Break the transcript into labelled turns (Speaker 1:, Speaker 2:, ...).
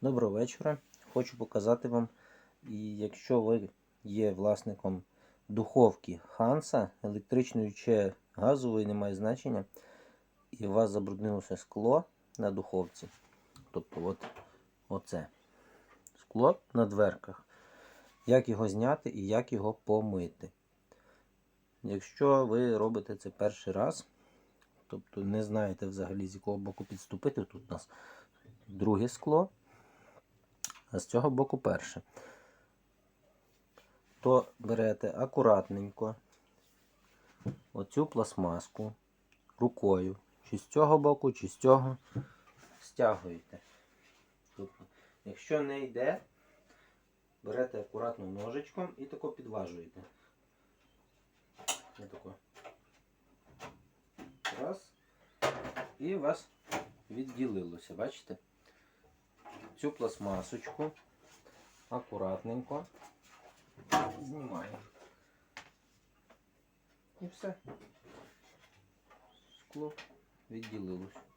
Speaker 1: Доброго вечора. Хочу показати вам, і якщо ви є власником духовки Ханса, електричної чи газової, немає значення, і у вас забруднилося скло на духовці, тобто от, оце скло на дверках, як його зняти і як його помити. Якщо ви робите це перший раз, тобто не знаєте взагалі з якого боку підступити, тут у нас друге скло, а з цього боку перше. То берете акуратненько оцю пластмаску рукою, чи з цього боку, чи з цього стягуєте. Тобто, якщо не йде, берете акуратно ножичком і тако підважуєте. Отако. Раз. І у вас відділилося, бачите? Цю пластмасочку акуратненько знімаємо. І все. Скло відділилось.